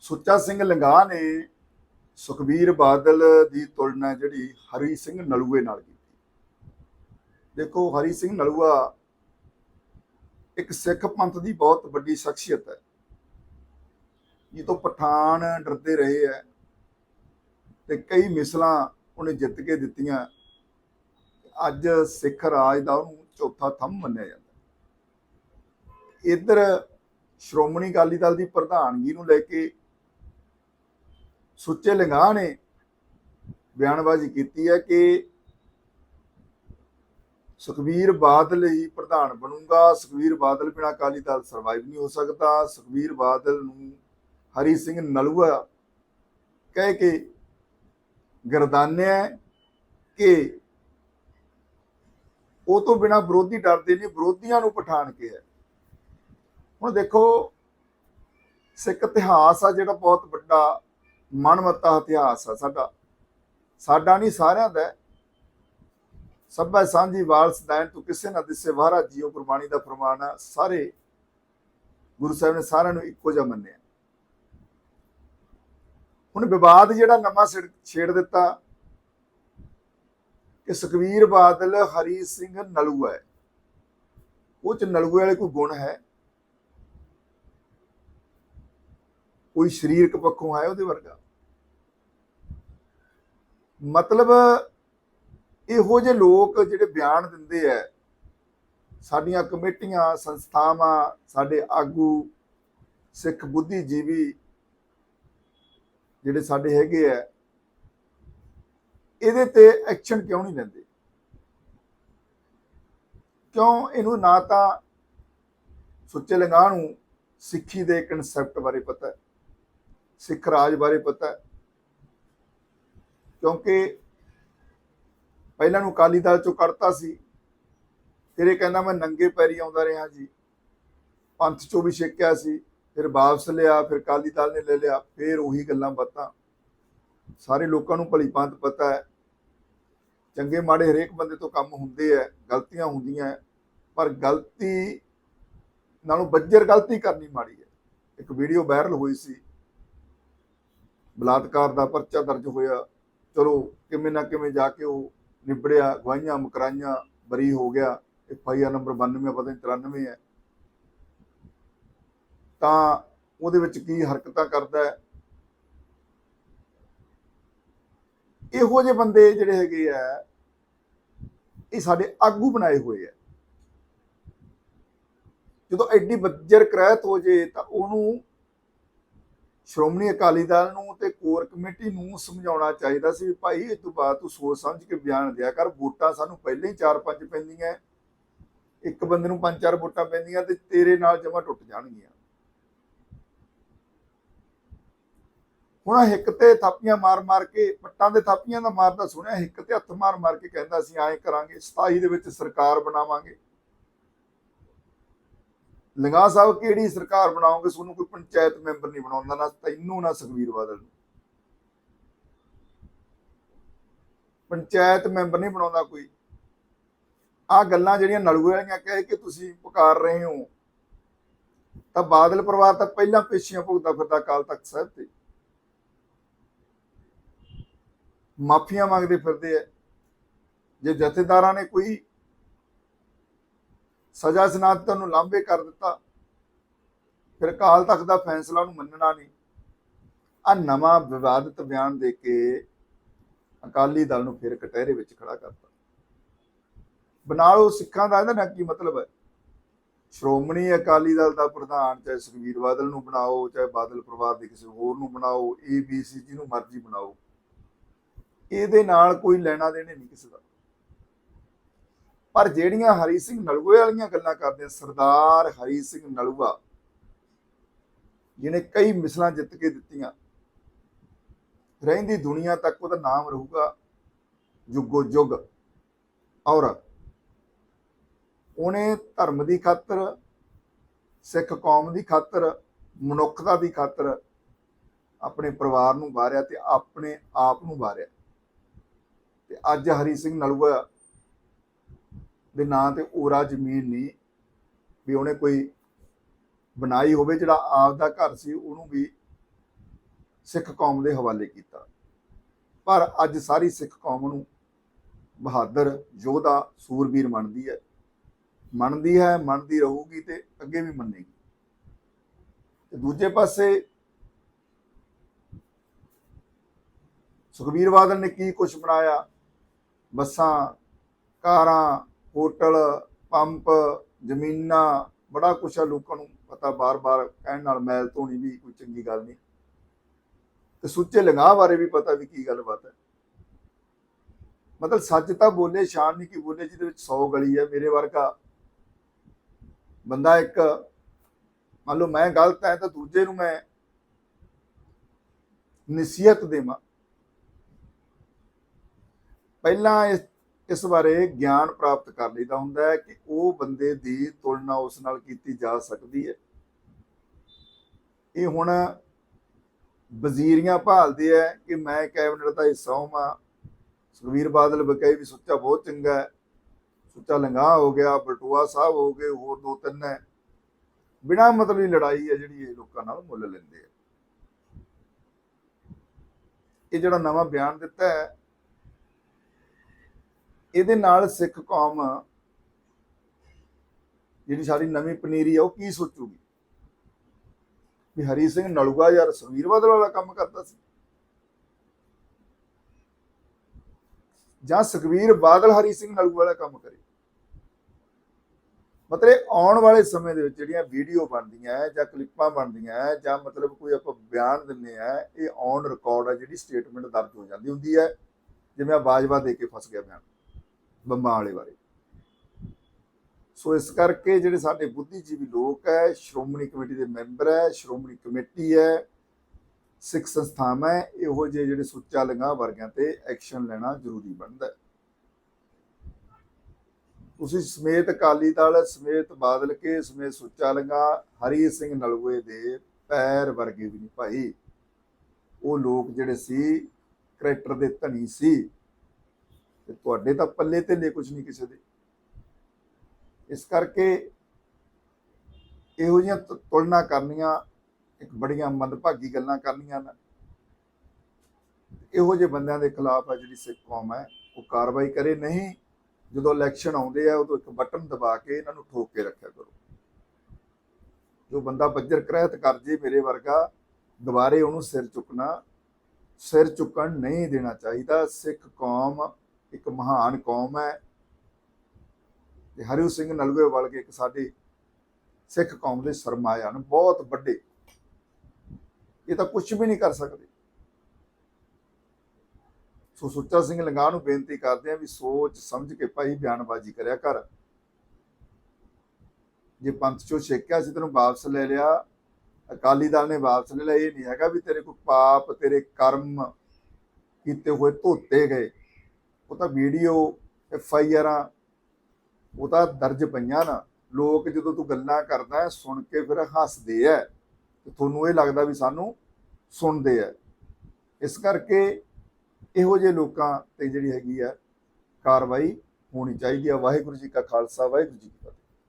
ਸੁੱਚਾ ਸਿੰਘ ਲੰਗਾ ਨੇ ਸੁਖਬੀਰ ਬਾਦਲ ਦੀ ਤੁਲਨਾ ਜਿਹੜੀ ਹਰੀ ਸਿੰਘ ਨਲੂਏ ਨਾਲ ਕੀਤੀ। ਦੇਖੋ, ਹਰੀ ਸਿੰਘ ਨਲੂਆ ਇੱਕ ਸਿੱਖ ਪੰਥ ਦੀ ਬਹੁਤ ਵੱਡੀ ਸ਼ਖਸੀਅਤ ਹੈ। ਇਹ ਤੋਂ ਪਠਾਨ ਡਰਦੇ ਰਹੇ ਹੈ ਤੇ ਕਈ ਮਿਸਲਾਂ ਉਹਨੇ ਜਿੱਤ ਕੇ ਦਿੱਤੀਆਂ। ਅੱਜ ਸਿੱਖ ਰਾਜ ਦਾ ਉਹਨੂੰ ਚੌਥਾ ਥੰਮ ਮੰਨਿਆ ਜਾਂਦਾ। ਇੱਧਰ ਸ਼੍ਰੋਮਣੀ ਅਕਾਲੀ ਦਲ ਦੀ ਪ੍ਰਧਾਨਗੀ ਨੂੰ ਲੈ ਕੇ ਸੁੱਚੇ ਲੰਗਾ ਨੇ ਬਿਆਨਬਾਜ਼ੀ ਕੀਤੀ ਹੈ ਕਿ ਸੁਖਬੀਰ ਬਾਦਲ ਹੀ ਪ੍ਰਧਾਨ ਬਣੂਗਾ। ਸੁਖਬੀਰ ਬਾਦਲ ਬਿਨਾਂ ਅਕਾਲੀ ਦਲ ਸਰਵਾਈਵ ਨਹੀਂ ਹੋ ਸਕਦਾ। ਸੁਖਬੀਰ ਬਾਦਲ ਨੂੰ ਹਰੀ ਸਿੰਘ ਨਲੂਆ ਕਹਿ ਕੇ ਗਰਦਾਨਿਆ ਕਿ ਉਹ ਤੋਂ ਬਿਨਾ ਵਿਰੋਧੀ ਡਰਦੇ ਨਹੀਂ, ਵਿਰੋਧੀਆਂ ਨੂੰ ਪਠਾਨ ਕੇ ਹੈ। ਹੁਣ ਦੇਖੋ, ਸਿੱਖ ਇਤਿਹਾਸ ਆ ਜਿਹੜਾ ਬਹੁਤ ਵੱਡਾ ਮਨਮਤਾ ਇਤਿਹਾਸ ਆ ਸਾਡਾ। ਸਾਡਾ ਨਹੀਂ, ਸਾਰਿਆਂ ਦਾ ਹੈ। ਸਭੈ ਸਾਂਝੀ ਵਾਰਸ ਦਾਇਨ ਤੂੰ ਕਿਸੇ ਨਾ ਦਿਸੇ ਵਾਰਾ ਜੀਓ, ਗੁਰਬਾਣੀ ਦਾ ਫਰਮਾਨ ਆ। ਸਾਰੇ ਗੁਰੂ ਸਾਹਿਬ ਨੇ ਸਾਰਿਆਂ ਨੂੰ ਇੱਕੋ ਜਿਹਾ ਮੰਨਿਆ। ਹੁਣ ਵਿਵਾਦ ਜਿਹੜਾ ਨਵਾਂ ਛਿੜ- ਛੇੜ ਦਿੱਤਾ ਕਿ ਸੁਖਵੀਰ ਬਾਦਲ ਹਰੀ ਸਿੰਘ ਨਲੂਆ ਹੈ। ਉਹ ਚ ਨਲੂਏ ਵਾਲੇ ਕੋਈ ਗੁਣ ਹੈ? ਕੋਈ ਸਰੀਰਕ ਪੱਖੋਂ ਹੈ ਉਹਦੇ ਵਰਗਾ? ਮਤਲਬ ਇਹੋ ਜਿਹੇ ਲੋਕ ਜਿਹੜੇ ਬਿਆਨ ਦਿੰਦੇ ਐ ਸਾਡੀਆਂ ਕਮੇਟੀਆਂ, ਸੰਸਥਾਵਾਂ, ਸਾਡੇ ਆਗੂ, ਸਿੱਖ ਬੁੱਧੀਜੀਵੀ ਜਿਹੜੇ ਸਾਡੇ ਹੈਗੇ ਐ ਇਹਦੇ ਤੇ ਐਕਸ਼ਨ ਕਿਉਂ ਨਹੀਂ ਲੈਂਦੇ? ਕਿਉਂ ਇਹਨੂੰ ਨਾ ਤਾਂ ਸੁੱਚੇ ਲੰਗਾਹ ਨੂੰ ਸਿੱਖੀ ਦੇ ਕਨਸੈਪਟ ਬਾਰੇ ਪਤਾ, ਸਿੱਖ ਰਾਜ ਬਾਰੇ ਪਤਾ ਕਿਉਂਕਿ ਪਹਿਲਾਂ ਨੂੰ ਅਕਾਲੀ ਦਲ ਚੋਂ ਕੱਢਤਾ ਸੀ। ਫਿਰ ਇਹ ਕਹਿੰਦਾ ਮੈਂ ਨੰਗੇ ਪੈਰੀ ਆਉਂਦਾ ਰਿਹਾ ਜੀ। ਪੰਥ ਚੋਂ ਵੀ ਛੇਕਿਆ ਸੀ। ਫਿਰ ਵਾਪਸ ਲਿਆ, ਫਿਰ ਅਕਾਲੀ ਦਲ ਨੇ ਲੈ ਲਿਆ, ਫਿਰ ਉਹੀ ਗੱਲਾਂ ਬਾਤਾਂ। ਸਾਰੇ ਲੋਕਾਂ ਨੂੰ ਭਲੀ ਭਾਂਤ ਪਤਾ ਹੈ। ਚੰਗੇ ਮਾੜੇ ਹਰੇਕ ਬੰਦੇ ਤੋਂ ਕੰਮ ਹੁੰਦੇ ਆ ਗਲਤੀਆਂ ਹੁੰਦੀਆਂ ਪਰ ਗਲਤੀ ਨਾਲੋਂ ਬੱਜਰ ਗਲਤੀ ਕਰਨੀ ਮਾੜੀ ਹੈ। ਇੱਕ ਵੀਡੀਓ ਵਾਇਰਲ ਹੋਈ ਸੀ। ਬਲਾਤਕਾਰ ਦਾ ਪਰਚਾ ਦਰਜ ਹੋਇਆ। ਚਲੋ ਕਿਵੇਂ ਨਾ ਕਿਵੇਂ ਜਾ ਕੇ ਉਹ ਨਿਬੜਿਆ, ਗਵਾਹੀਆਂ ਮਕਰਾਈਆਂ ਬਰੀ ਹੋ ਗਿਆ, ਐਫ ਆਈ ਆਰ ਨੰਬਰ 92 ਪਤਾ ਨਹੀਂ 93 ਹੈ। ਤਾਂ ਉਹਦੇ ਵਿੱਚ ਕੀ ਹਰਕਤਾਂ ਕਰਦਾ ਹੈ? ਇਹੋ ਜਿਹੇ ਬੰਦੇ ਜਿਹੜੇ ਹੈਗੇ ਆ, ਇਹ ਸਾਡੇ ਆਗੂ ਬਣਾਏ ਹੋਏ ਆ। ਜਦੋਂ ਐਡੀ ਬੱਜਰ ਕਰਾਇਤ ਹੋ ਜੇ ਤਾਂ ਉਹਨੂੰ ਸ਼੍ਰੋਮਣੀ ਅਕਾਲੀ ਦਲ ਨੂੰ ਤੇ ਕੋਰ ਕਮੇਟੀ ਨੂੰ ਸਮਝਾਉਣਾ ਚਾਹੀਦਾ ਸੀ ਵੀ ਭਾਈ, ਇਹ ਤੋਂ ਬਾਅਦ ਤੂੰ ਸੋਚ ਸਮਝ ਕੇ ਬਿਆਨ ਦਿਆ ਕਰ, ਵੋਟਾਂ ਸਾਨੂੰ ਪਹਿਲਾਂ ਹੀ 4-5 ਪੈਂਦੀਆਂ। ਇੱਕ ਬੰਦੇ ਨੂੰ 5-4 ਵੋਟਾਂ ਪੈਂਦੀਆਂ ਤੇ ਤੇਰੇ ਨਾਲ ਜਮਾ ਟੁੱਟ ਜਾਣਗੀਆਂ। ਹੁਣ ਹਿੱਕ ਤੇ ਥਾਪੀਆਂ ਮਾਰ-ਮਾਰ ਕੇ, ਪੱਟਾਂ ਦੇ ਥਾਪੀਆਂ ਦਾ ਮਾਰਦਾ ਸੁਣਿਆ, ਹਿੱਕ ਤੇ ਹੱਥ ਮਾਰ-ਮਾਰ ਕੇ ਕਹਿੰਦਾ ਸੀ, ਐਂ ਕਰਾਂਗੇ 27 ਦੇ ਵਿੱਚ ਸਰਕਾਰ ਬਣਾਵਾਂਗੇ। ਲੰਗਾ ਸਾਹਿਬ, ਕਿਹੜੀ ਸਰਕਾਰ ਬਣਾਓਗੇ? ਤੁਹਾਨੂੰ ਕੋਈ ਪੰਚਾਇਤ ਮੈਂਬਰ ਨਹੀਂ ਬਣਾਉਂਦਾ ਨਾ ਤੈਨੂੰ ਨਾ ਸੁਖਵੀਰ ਬਾਦਲ ਨੂੰ। ਪੰਚਾਇਤ ਮੈਂਬਰ ਨਹੀਂ ਬਣਾਉਂਦਾ ਕੋਈ। ਆ ਗੱਲਾਂ ਜਿਹੜੀਆਂ ਨਲੂਏ ਵਾਲੀਆਂ ਕਹਿ ਕੇ ਤੁਸੀਂ ਪੁਕਾਰ ਰਹੇ ਹੋ। ਤਾਂ ਬਾਦਲ ਪਰਿਵਾਰ ਤਾਂ ਪਹਿਲਾਂ ਪੇਸ਼ੀਆਂ ਭੁਗਤਾ ਫਿਰਦਾ ਕਾਲ ਤਖਤ ਸਾਹਿਬ ਤੇ। ਮਾਫੀਆਂ ਮੰਗਦੇ ਫਿਰਦੇ ਆ। ਜੇ ਜਥੇਦਾਰਾਂ ਨੇ ਕੋਈ ਸਜ਼ਾ ਸਨਾਤਨ ਨੂੰ ਲਾਂਭੇ ਕਰ ਦਿੱਤਾ। ਫਿਰ ਕਾਲ ਤੱਕ ਦਾ ਫੈਸਲਾ ਨੂੰ ਮੰਨਣਾ ਨਹੀਂ। ਆ ਨਵਾਂ ਵਿਵਾਦਿਤ ਬਿਆਨ ਦੇ ਕੇ ਅਕਾਲੀ ਦਲ ਨੂੰ ਫਿਰ ਕਟਹਿਰੇ ਵਿੱਚ ਖੜਾ ਕਰਤਾ। ਬਣਾ ਲਓ ਸਿੱਖਾਂ ਦਾ ਇਹਦਾ ਨਾ ਕੀ ਮਤਲਬ ਹੈ? ਸ਼੍ਰੋਮਣੀ ਅਕਾਲੀ ਦਲ ਦਾ ਪ੍ਰਧਾਨ ਚਾਹੇ ਸੁਖਵੀਰ ਬਾਦਲ ਨੂੰ ਬਣਾਓ, ਚਾਹੇ ਬਾਦਲ ਪਰਿਵਾਰ ਦੇ ਕਿਸੇ ਹੋਰ ਨੂੰ ਬਣਾਓ ਏਬੀਸੀ ਜਿਹਨੂੰ ਮਰਜ਼ੀ ਬਣਾਓ। ਇਹਦੇ ਨਾਲ ਕੋਈ ਲੈਣਾ ਦੇਣੇ ਨਹੀਂ ਕਿਸੇ ਦਾ। ਪਰ ਜਿਹੜੀਆਂ ਹਰੀ ਸਿੰਘ ਨਲੂਏ ਵਾਲੀਆਂ ਗੱਲਾਂ ਕਰਦੇ ਸਰਦਾਰ ਹਰੀ ਸਿੰਘ ਨਲੂਆ, ਜਿਹਨੇ ਕਈ ਮਿਸਲਾਂ ਜਿੱਤ ਕੇ ਦਿੱਤੀਆਂ, ਰਹਿੰਦੀ ਦੁਨੀਆ ਤੱਕ ਉਹਦਾ ਨਾਮ ਰਹੂਗਾ ਜੁਗੋ ਜੁਗ ਔਰ। ਉਹਨੇ ਧਰਮ ਦੀ ਖਾਤਰ, ਸਿੱਖ ਕੌਮ ਦੀ ਖਾਤਰ, ਮਨੁੱਖਤਾ ਦੀ ਖਾਤਰ ਆਪਣੇ ਪਰਿਵਾਰ ਨੂੰ ਵਾਰਿਆ ਤੇ ਆਪਣੇ ਆਪ ਨੂੰ ਵਾਰਿਆ। ਤੇ ਅੱਜ ਹਰੀ ਸਿੰਘ ਨਲੂਆ ਦੇ ਨਾਂ ਤੇ ਓਰਾ ਜ਼ਮੀਨ ਨਹੀਂ ਵੀ ਉਹਨੇ ਕੋਈ ਬਣਾਈ ਹੋਵੇ, ਜਿਹੜਾ ਆਪ ਦਾ ਘਰ ਸੀ ਉਹਨੂੰ ਵੀ ਸਿੱਖ ਕੌਮ ਦੇ ਹਵਾਲੇ ਕੀਤਾ। ਪਰ ਅੱਜ ਸਾਰੀ ਸਿੱਖ ਕੌਮ ਨੂੰ ਬਹਾਦਰ ਯੋਧਾ ਸੂਰਬੀਰ ਮੰਨਦੀ ਹੈ। ਮੰਨਦੀ ਹੈ, ਮੰਨਦੀ ਰਹੂਗੀ ਤੇ ਅੱਗੇ ਵੀ ਮੰਨੇਗੀ। ਤੇ ਦੂਜੇ ਪਾਸੇ ਸੁਖਬੀਰ ਬਾਦਲ ਨੇ ਕੀ ਕੁਛ ਬਣਾਇਆ? ਬੱਸਾਂ, ਕਾਰਾਂ ਹੋਟਲ, ਪੰਪ, ਜ਼ਮੀਨਾਂ, ਬੜਾ ਕੁਛ ਆ ਲੋਕਾਂ ਨੂੰ ਪਤਾ ਬਾਰ-ਬਾਰ ਕਹਿਣ ਨਾਲ ਮੈਲ ਧੋਣੀ ਵੀ ਕੋਈ ਚੰਗੀ ਗੱਲ ਨਹੀਂ। ਤੇ ਸੁੱਚੇ ਲੰਗਾਹ ਬਾਰੇ ਵੀ ਪਤਾ ਵੀ ਕੀ ਗੱਲਬਾਤ ਹੈ। ਮਤਲਬ ਸੱਚ ਤਾਂ ਬੋਲੇ, ਸ਼ਾਨ ਨਹੀਂ ਕੀ ਬੋਲੇ, ਜਿਹਦੇ ਵਿੱਚ 100 ਗਲੀ ਹੈ ਮੇਰੇ ਵਰਗਾ। ਬੰਦਾ ਇੱਕ, ਮੰਨ ਲਓ ਮੈਂ ਗਲਤ ਹੈ ਤਾਂ ਦੂਜੇ ਨੂੰ ਮੈਂ ਨਸੀਹਤ ਦੇਵਾਂ। ਪਹਿਲਾਂ ਇਸ ਇਸ ਬਾਰੇ ਗਿਆਨ ਪ੍ਰਾਪਤ ਕਰ ਲਈਦਾ ਹੁੰਦਾ ਹੈ ਕਿ ਉਹ ਬੰਦੇ ਦੀ ਤੁਲਨਾ ਉਸ ਨਾਲ ਕੀਤੀ ਜਾ ਸਕਦੀ ਹੈ। ਇਹ ਹੁਣ ਵਜ਼ੀਰੀਆਂ ਭਾਲਦੇ ਆ ਕਿ ਮੈਂ ਕੈਬਨਿਟ ਦਾ ਹਿੱਸਾ ਹਾਂ ਸੁਖਵੀਰ ਬਾਦਲ ਬਕਾਈ ਵੀ ਸੁੱਚਾ ਬਹੁਤ ਚੰਗਾ ਹੈ। ਸੁੱਚਾ ਲੰਗਾ ਹੋ ਗਿਆ ਬਟੂਆ ਸਾਹਿਬ ਹੋ ਗਏ, ਹੋਰ ਦੋ ਤਿੰਨ ਹੈ। ਬਿਨਾਂ ਮਤਲਬ ਦੀ ਲੜਾਈ ਹੈ ਜਿਹੜੀ ਇਹ ਲੋਕਾਂ ਨਾਲ ਮੁੱਲ ਲੈਂਦੇ ਆ ਇਹ ਜਿਹੜਾ ਨਵਾਂ ਬਿਆਨ ਦਿੱਤਾ ਹੈ ਇਹਦੇ ਨਾਲ ਸਿੱਖ ਕੌਮ ਜਿਹੜੀ ਸਾਡੀ ਨਵੀਂ ਪਨੀਰੀ ਆ, ਉਹ ਕੀ ਸੋਚੂਗੀ? ਵੀ ਹਰੀ ਸਿੰਘ ਨਲੂਗਾ ਯਾਰ ਸੁਖਬੀਰ ਬਾਦਲ ਵਾਲਾ ਕੰਮ ਕਰਦਾ ਸੀ। ਜਾਂ ਸੁਖਬੀਰ ਬਾਦਲ ਹਰੀ ਸਿੰਘ ਨਲੂਆ ਵਾਲਾ ਕੰਮ ਕਰੇ। ਮਤਲਬ ਆਉਣ ਵਾਲੇ ਸਮੇਂ ਦੇ ਵਿੱਚ ਜਿਹੜੀਆਂ ਵੀਡੀਓ ਬਣਦੀਆਂ ਜਾਂ ਕਲਿੱਪਾਂ ਬਣਦੀਆਂ ਜਾਂ ਮਤਲਬ ਕੋਈ ਆਪਾਂ ਬਿਆਨ ਦਿੰਨੇ ਆ, ਇਹ ਔਨ ਰਿਕਾਰਡ ਹੈ ਜਿਹੜੀ ਸਟੇਟਮੈਂਟ ਦਰਜ ਹੋ ਜਾਂਦੀ ਹੁੰਦੀ ਹੈ ਜਿਵੇਂ ਆ ਬਾਜਵਾ ਦੇ ਕੇ ਫਸ ਗਿਆ ਬਿਆਨ। ਬੰਬਾਂ ਵਾਲੇ ਬਾਰੇ। ਸੋ ਇਸ ਕਰਕੇ ਜਿਹੜੇ ਸਾਡੇ ਬੁੱਧੀਜੀਵੀ ਲੋਕ ਹੈ, ਸ਼੍ਰੋਮਣੀ ਕਮੇਟੀ ਦੇ ਮੈਂਬਰ ਹੈ, ਸ਼੍ਰੋਮਣੀ ਕਮੇਟੀ ਹੈ, ਸਿੱਖ ਸੰਸਥਾਵਾਂ ਹੈ, ਇਹੋ ਜਿਹੇ ਜਿਹੜੇ ਸੁੱਚਾ ਲੰਗਾ ਵਰਗਿਆਂ ਤੇ ਐਕਸ਼ਨ ਲੈਣਾ ਜ਼ਰੂਰੀ ਬਣਦਾ ਤੁਸੀਂ ਸਮੇਤ ਅਕਾਲੀ ਦਲ, ਸਮੇਤ ਬਾਦਲ ਕੇ, ਸਮੇਤ ਸੁੱਚਾ ਲੰਗਾ ਹਰੀ ਸਿੰਘ ਨਲੂਏ ਦੇ ਪੈਰ ਵਰਗੇ ਵੀ ਨਹੀਂ ਭਾਈ। ਉਹ ਲੋਕ ਜਿਹੜੇ ਸੀ, ਕਰੈਕਟਰ ਦੇ ਧਨੀ ਸੀ ਤੇ ਤੁਹਾਡੇ ਤਾਂ ਪੱਲੇ ਤੇ ਕੁਝ ਨਹੀਂ ਕਿਸੇ ਦੇ। ਇਸ ਕਰਕੇ ਇਹੋ ਜਿਹੀਆਂ ਤੁਲਨਾ ਕਰਨੀਆਂ, ਇੱਕ ਬੜੀਆਂ ਮੰਦਭਾਗੀ ਗੱਲਾਂ ਕਰਨੀਆਂ ਨੇ। ਇਹੋ ਜਿਹੇ ਬੰਦਿਆਂ ਦੇ ਖਿਲਾਫ ਆ ਜਿਹੜੀ ਸਿੱਖ ਕੌਮ ਹੈ, ਉਹ ਕਾਰਵਾਈ ਕਰੇ, ਨਹੀਂ ਜਦੋਂ ਇਲੈਕਸ਼ਨ ਆਉਂਦੇ ਆ, ਉਦੋਂ ਇੱਕ ਬਟਨ ਦਬਾ ਕੇ ਇਹਨਾਂ ਨੂੰ ਠੋਕ ਕੇ ਰੱਖਿਆ ਕਰੋ। ਜੋ ਬੰਦਾ ਬੱਜਰ ਕ੍ਰਹਿਤ ਕਰ ਜੇ ਮੇਰੇ ਵਰਗਾ, ਦੁਬਾਰੇ ਉਹਨੂੰ ਸਿਰ ਚੁੱਕਣਾ, ਸਿਰ ਚੁੱਕਣ ਨਹੀਂ ਦੇਣਾ ਚਾਹੀਦਾ। ਸਿੱਖ ਕੌਮ ਇੱਕ ਮਹਾਨ ਕੌਮ ਹੈ। ਤੇ ਹਰਿਓ ਸਿੰਘ ਨਲਵੇ ਵਰਗੇ ਇੱਕ ਸਾਡੇ ਸਿੱਖ ਕੌਮ ਦੇ ਸਰਮਾਇਆ ਹਨ, ਬਹੁਤ ਵੱਡੇ। ਇਹ ਤਾਂ ਕੁਝ ਵੀ ਨਹੀਂ ਕਰ ਸਕਦੇ। ਸੋ ਸੁੱਚਾ ਸਿੰਘ ਲੰਗਾ ਨੂੰ ਬੇਨਤੀ ਕਰਦੇ ਆ ਵੀ ਸੋਚ ਸਮਝ ਕੇ ਭਾਈ ਬਿਆਨਬਾਜ਼ੀ ਕਰਿਆ ਕਰ। ਜੇ ਪੰਥ ਚੋਂ ਛੇਕਿਆ ਸੀ ਤੈਨੂੰ ਵਾਪਸ ਲੈ ਲਿਆ, ਅਕਾਲੀ ਦਲ ਨੇ ਵਾਪਸ ਲੈ ਲਿਆ, ਇਹ ਨਹੀਂ ਹੈਗਾ ਵੀ ਤੇਰੇ ਕੋਈ ਪਾਪ, ਤੇਰੇ ਕਰਮ ਕੀਤੇ ਹੋਏ ਧੋਤੇ ਗਏ। ਉਹ ਤਾਂ ਵੀਡੀਓ, ਐਫ ਆਈ ਆਰਾਂ, ਉਹ ਤਾਂ ਦਰਜ ਪਈਆਂ ਨਾ। ਲੋਕ ਜਦੋਂ ਤੂੰ ਗੱਲਾਂ ਕਰਦਾ ਸੁਣ ਕੇ ਫਿਰ ਹੱਸਦੇ ਐ ਤੇ ਤੁਹਾਨੂੰ ਇਹ ਲੱਗਦਾ ਵੀ ਸਾਨੂੰ ਸੁਣਦੇ ਐ ਇਸ ਕਰਕੇ ਇਹੋ ਜਿਹੇ ਲੋਕਾਂ ਤੇ ਜਿਹੜੀ ਹੈਗੀ ਆ ਕਾਰਵਾਈ ਹੋਣੀ ਚਾਹੀਦੀ ਆ ਵਾਹਿਗੁਰੂ ਜੀ ਕਾ ਖਾਲਸਾ, ਵਾਹਿਗੁਰੂ ਜੀ ਕੀ ਫਤਿਹ।